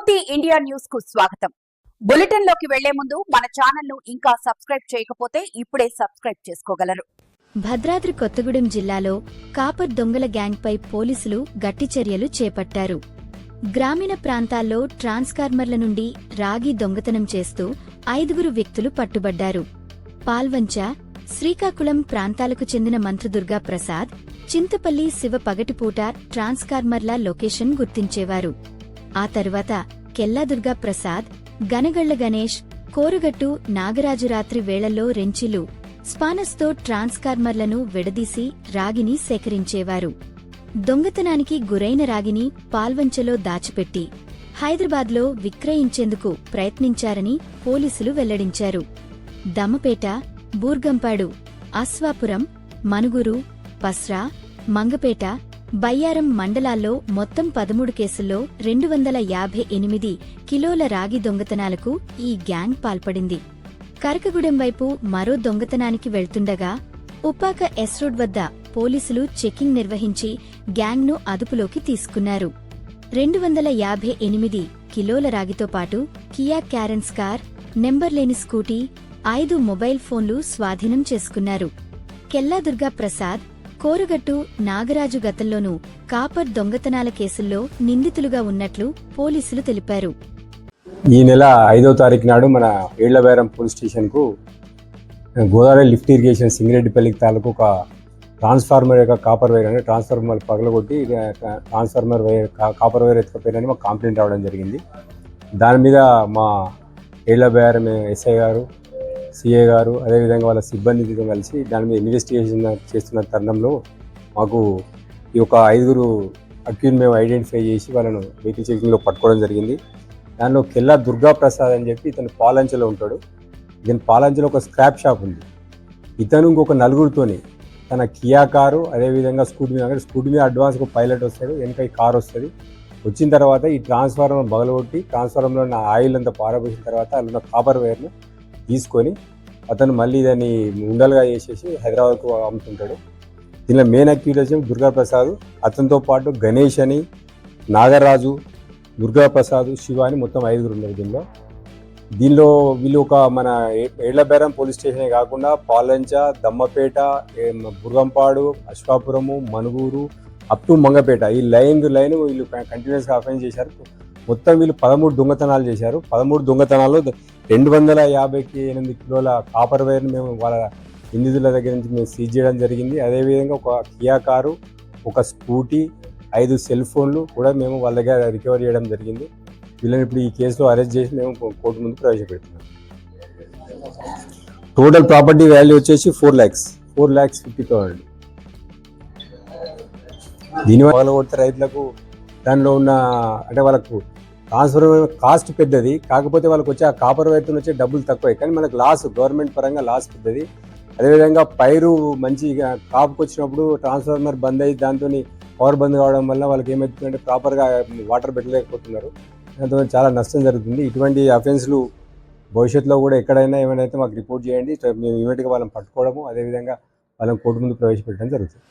పూర్తి ఇండియా న్యూస్కు స్వాగతం. బులెటిన్లోకి వెళ్ళే ముందు మన ఛానల్ను ఇంకా సబ్స్క్రైబ్ చేయకపోతే ఇప్పుడే సబ్స్క్రైబ్ చేసుకోగలరు. భద్రాద్రి కొత్తగూడెం జిల్లాలో కాపర్ దొంగల గ్యాంగ్పై పోలీసులు గట్టి చర్యలు చేపట్టారు. గ్రామీణ ప్రాంతాల్లో ట్రాన్స్ఫార్మర్ల నుండి రాగి దొంగతనం చేస్తూ ఐదుగురు వ్యక్తులు పట్టుబడ్డారు. పాల్వంచ శ్రీకాకుళం ప్రాంతాలకు చెందిన మంత్రదుర్గా ప్రసాద్ చింతపల్లి శివ పగటిపూట ట్రాన్స్ఫార్మర్ల లొకేషన్ గుర్తించేవారు. ఆ తరువాత కెల్లాదుర్గా ప్రసాద్ గనగళ్ళ గణేష్ కోరుగట్టు నాగరాజు రాత్రి వేళల్లో రెంచిలు స్పానస్తో ట్రాన్స్ఫార్మర్లను విడదీసి రాగిని సేకరించేవారు. దొంగతనానికి గురైన రాగిని పాల్వంచలో దాచిపెట్టి హైదరాబాద్లో విక్రయించేందుకు ప్రయత్నించారని పోలీసులు వెల్లడించారు. దమ్మపేట బూర్గంపాడు అశ్వాపురం మనుగురు పస్రా మంగపేట బయ్యారం మండలాల్లో మొత్తం పదమూడు కేసుల్లో రెండు వందల యాభై ఎనిమిది కిలోల రాగి దొంగతనాలకు ఈ గ్యాంగ్ పాల్పడింది. కరకగూడెం వైపు మరో దొంగతనానికి వెళ్తుండగా ఉపాక ఎస్ రోడ్ వద్ద పోలీసులు చెకింగ్ నిర్వహించి గ్యాంగ్ను అదుపులోకి తీసుకున్నారు. రెండు వందల యాభై ఎనిమిది కిలోల రాగితో పాటు కియా క్యారెన్స్ కార్ నెంబర్ లేని స్కూటీ ఐదు మొబైల్ ఫోన్లు స్వాధీనం చేసుకున్నారు. కెల్లాదుర్గా ప్రసాద్ కోరుగట్టు నాగరాజు గతంలోనూ కాపర్ దొంగతనాల కేసుల్లో నిందితులుగా ఉన్నట్లు పోలీసులు తెలిపారు. ఈ నెల ఐదో తారీఖు నాడు మన ఏళ్ళబేరం పోలీస్ స్టేషన్కు గోదావరి లిఫ్ట్ ఇరిగేషన్ సింగిరెడ్డిపల్లికి తాలూకు ఒక ట్రాన్స్ఫార్మర్ యొక్క కాపర్ వైర్ అంటే ట్రాన్స్ఫార్మర్ పగలగొట్టి ట్రాన్స్ఫార్మర్ వైర్ కాపర్ వైర్ ఎత్తుకపోయినని మాకు కంప్లైంట్ రావడం జరిగింది. దాని మీద మా ఏళ్ళబేరం ఎస్ఐ గారు సిఏ గారు అదేవిధంగా వాళ్ళ సిబ్బందితో కలిసి దాని మీద ఇన్వెస్టిగేషన్ చేస్తున్న తరుణంలో మాకు ఈ యొక్క ఐదుగురు అక్యూజ్ మేము ఐడెంటిఫై చేసి వాళ్ళను వెహికల్ చెకింగ్లో పట్టుకోవడం జరిగింది. దానిలో కెల్లా దుర్గా ప్రసాద్ అని చెప్పి ఇతను పాలంచలో ఉంటాడు. ఇతను పాలంచలో ఒక స్క్రాప్ షాప్ ఉంది. ఇతను ఇంకొక నలుగురితోని తన కియా కారు అదేవిధంగా స్కూటీ మీద అంటే స్కూటీ మీద అడ్వాన్స్ ఒక పైలట్ వస్తాడు వెనక ఈ కారు వస్తుంది. వచ్చిన తర్వాత ఈ ట్రాన్స్ఫార్మర్ బగలగొట్టి ట్రాన్స్ఫార్మర్లో ఉన్న ఆయిల్ అంతా పారబోసిన తర్వాత అందులో కాపర్ వైర్ను తీసుకొని అతను మళ్ళీ దాన్ని ఉండలుగా చేసేసి హైదరాబాద్కు అమ్ముతుంటాడు. దీనిలో మెయిన్ అక్యూజ్ దుర్గాప్రసాద్ అతనితో పాటు గణేష్ అని నాగరాజు దుర్గాప్రసాద్ శివ అని మొత్తం ఐదుగురు ఉన్నారు దీనిలో. దీనిలో వీళ్ళు ఒక మన ఏళ్ళబేరం పోలీస్ స్టేషనే కాకుండా పాలంచ దమ్మపేట బుర్గంపాడు అశ్వాపురము మనుగూరు అప్ టు మంగపేట ఈ లైన్ లైన్ వీళ్ళు కంటిన్యూస్గా అఫెన్స్ చేశారు. మొత్తం వీళ్ళు పదమూడు దొంగతనాలు చేశారు. పదమూడు దొంగతనాల్లో రెండు వందల యాభైకి ఎనిమిది కిలోల కాపర్ వైర్ని మేము వాళ్ళ నిందితుల దగ్గర నుంచి మేము సీజ్ చేయడం జరిగింది. అదేవిధంగా ఒక కియా కారు ఒక స్కూటీ ఐదు సెల్ ఫోన్లు కూడా మేము వాళ్ళ దగ్గర రికవర్ చేయడం జరిగింది. వీళ్ళని ఇప్పుడు ఈ కేసులో అరెస్ట్ చేసి మేము కోర్టు ముందు ప్రవేశపెడుతున్నాం. టోటల్ ప్రాపర్టీ వాల్యూ వచ్చేసి four lakhs four lakhs fifty thousand దీనివల్ల కొడితే రైతులకు దానిలో ఉన్న అంటే వాళ్ళకు ట్రాన్స్ఫర్ కాస్ట్ పెద్దది. కాకపోతే వాళ్ళకి వచ్చే ఆ కాపర్ వైర్తో వచ్చే డబ్బులు తక్కువే. కానీ మనకు లాస్ గవర్నమెంట్ పరంగా లాస్ పెద్దది. అదేవిధంగా పైరు మంచిగా కాపుకి వచ్చినప్పుడు ట్రాన్స్ఫార్మర్ బంద్ అయ్యి దాంతో పవర్ బంద్ కావడం వల్ల వాళ్ళకి ఏమవుతుందంటే ప్రాపర్గా వాటర్ పెట్టలేకపోతున్నారు. దాంతో చాలా నష్టం జరుగుతుంది. ఇటువంటి అఫెన్స్లు భవిష్యత్తులో కూడా ఎక్కడైనా ఏమైనా అయితే మాకు రిపోర్ట్ చేయండి. మేము ఇమీడియట్గా వాళ్ళని పట్టుకోవడము అదేవిధంగా వాళ్ళని కోర్టు ముందు ప్రవేశపెట్టడం జరుగుతుంది.